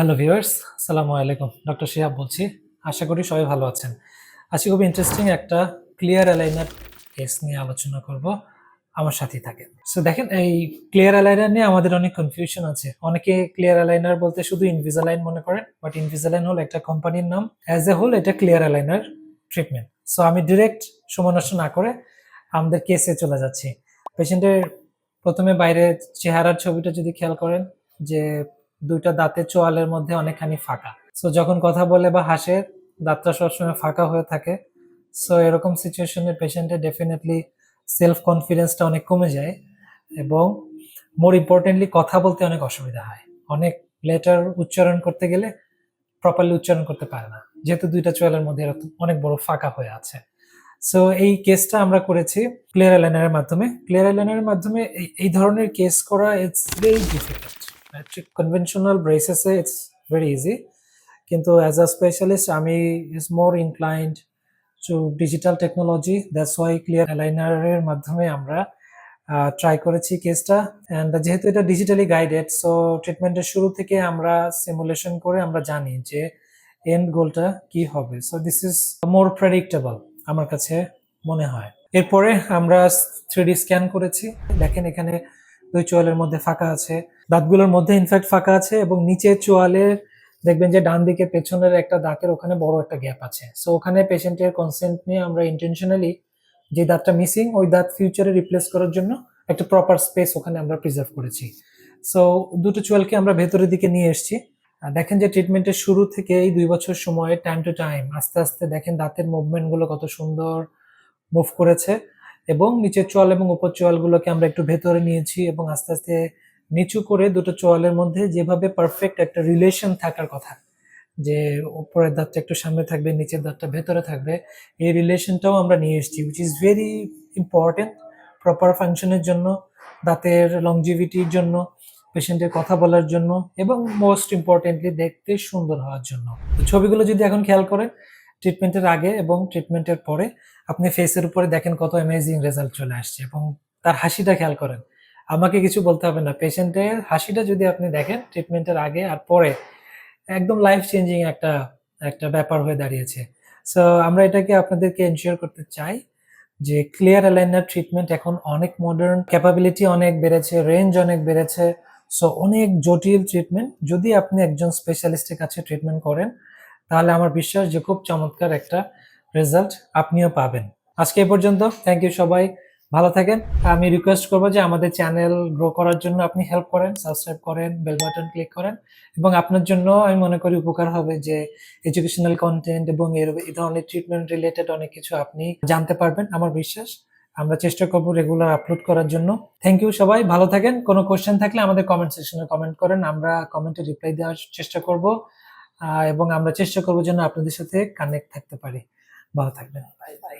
Hello viewers, আসসালামু আলাইকুম। Doctor Shihab বলছি, আশা করি সবাই ভালো আছেন। আজকে খুব ইন্টারেস্টিং একটা ক্লিয়ার অ্যালাইনার কেস নিয়ে আলোচনা করব, আমার সাথেই থাকে সো দেখেন, এই ক্লিয়ার অ্যালাইনার নিয়ে আমাদের অনেক কনফিউশন আছে। অনেকে ক্লিয়ার অ্যালাইনার বলতে শুধু ইনভিজালাইন মনে করেন বাট ইনভিজালাইন হল একটা কোম্পানির নাম। অ্যাজ এ হোল এটা ক্লিয়ার অ্যালাইনার ট্রিটমেন্ট সো আমি ডিরেক্ট সময় নষ্ট না করে আমাদের কেসে চলে যাচ্ছি। পেশেন্টের প্রথমে বাইরে চেহারার ছবিটা যদি খেয়াল করেন, যে দুইটা দাঁতের চোয়ালের মধ্যে অনেকখানি ফাঁকা। সো যখন কথা বলে বা হাসে, দাঁতটা সবসময় ফাঁকা হয়ে থাকে। সো এরকম সিচুয়েশনে পেশেন্টের ডেফিনেটলি সেলফ কনফিডেন্সটা অনেক কমে যায় এবং মোর ইম্পর্টেন্টলি কথা বলতে অনেক অসুবিধা হয়। অনেক লেটার উচ্চারণ করতে গেলে প্রপারলি উচ্চারণ করতে পারে না। যেহেতু দুইটা চোয়ালের মধ্যে এরকম অনেক বড় ফাঁকা হয়ে আছে। সো এই কেসটা আমরা করেছি ক্লিয়ার আইলাইনারের মাধ্যমে। ক্লিয়ার আইলাইনারের মাধ্যমে এই ধরনের কেস করা ইটস ভেরি ডিফিকাল্ট কনভেনশনাল ব্রেসেসে ইটস ভেরি ইজি কিন্তু অ্যাজ আ স্পেশালিস্ট আমি is more inclined to digital technology that's why clear অ্যালাইনারের মাধ্যমে আমরা ট্রাই করেছি কেসটা অ্যান্ড যেহেতু এটা ডিজিটালি গাইডেড সো ট্রিটমেন্টের শুরু থেকে আমরা সিমুলেশন করে আমরা জানি যে এন্ড গোলটা কি হবে so this is more predictable আমার কাছে মনে হয় এরপরে আমরা থ্রি স্ক্যান করেছি দেখেন এখানে দুই চোয়ালের মধ্যে ফাঁকা আছে। দাঁতগুলোর মধ্যে ইনফ্যাক্ট ফাঁকা আছে এবং নিচের চোয়ালে দেখবেন যে ডান দিকে পেছনের একটা দাঁতের ওখানে বড় একটা গ্যাপ আছে। সো ওখানে পেশেন্টের কনসেন্ট নিয়ে আমরা ইন্টেনশনালি যে দাঁতটা মিসিং ওই দাঁত ফিউচারে রিপ্লেস করার জন্য একটা প্রপার স্পেস ওখানে আমরা প্রিজার্ভ করেছি। সো দুটো চোয়ালকে আমরা ভেতরের দিকে নিয়ে এসেছি। দেখেন যে ট্রিটমেন্টের শুরু থেকে এই দুই বছর সময় টাইম টু টাইম আস্তে আস্তে দেখেন দাঁতের মুভমেন্টগুলো কত সুন্দর মুভ করেছে। এবং নিচের চোয়াল এবং উপর চোয়ালগুলোকে আমরা একটু ভেতরে নিয়েছি এবং আস্তে আস্তে নিচু করে দুটো চোয়ালের মধ্যে যেভাবে পারফেক্ট একটা রিলেশন থাকার কথা, যে উপরের দাঁতটা একটু সামনে থাকবে, নিচের দাঁতটা ভেতরে থাকবে, এই রিলেশনটাও আমরা নিয়ে এসেছি which is very important proper ফাংশনের জন্য, দাঁতের লংজিভিটির জন্য পেশেন্টের কথা বলার জন্য, এবং মোস্ট ইম্পর্টেন্টলি দেখতে সুন্দর হওয়ার জন্য। ছবিগুলো যদি এখন খেয়াল করেন ট্রিটমেন্টের আগে এবং ট্রিটমেন্টের পরে আপনি ফেসের উপরে দেখেন কত অ্যামেজিং রেজাল্ট চলে আসছে এবং তার হাসিটা খেয়াল করেন। আমাকে কিছু বলতে হবে না। পেশেন্টের হাসিটা যদি আপনি দেখেন ট্রিটমেন্টের আগে আর পরে, একদম লাইফ চেঞ্জিং একটা একটা ব্যাপার হয়ে দাঁড়িয়েছে। সো আমরা এটাকে আপনাদেরকে এনশিওর করতে চাই যে ক্লিয়ার অ্যালাইনার ট্রিটমেন্ট এখন অনেক মডার্ন ক্যাপাবিলিটি অনেক বেড়েছে রেঞ্জ অনেক বেড়েছে। সো অনেক জটিল ট্রিটমেন্ট যদি আপনি একজন স্পেশালিস্টের কাছে ট্রিটমেন্ট করেন তাহলে আমার বিশ্বাস যে খুব চমৎকার একটা রেজাল্ট আপনিও পাবেন। আজকে এ পর্যন্ত। থ্যাংক ইউ সবাই। ভালো থাকেন। আমি রিকোয়েস্ট করব যে আমাদের চ্যানেল গ্রো করার জন্য আপনি হেল্প করেন সাবস্ক্রাইব করেন বেল বাটন ক্লিক করেন এবং আপনার জন্য আমি মনে করি উপকার হবে যে এডুকেশনাল কন্টেন্ট এবং এর এই ধরনের ট্রিটমেন্ট রিলেটেড অনেক কিছু আপনি জানতে পারবেন। আমার বিশ্বাস আমরা চেষ্টা করব রেগুলার আপলোড করার জন্য। থ্যাংক ইউ সবাই। ভালো থাকেন। কোনো কোশ্চেন থাকলে আমাদের কমেন্ট সেকশনে কমেন্ট করেন। আমরা কমেন্টে রিপ্লাই দেওয়ার চেষ্টা করব। এবং আমরা চেষ্টা করব যেন আপনাদের সাথে কানেক্ট থাকতে পারি। ভালো থাকবেন। Bye bye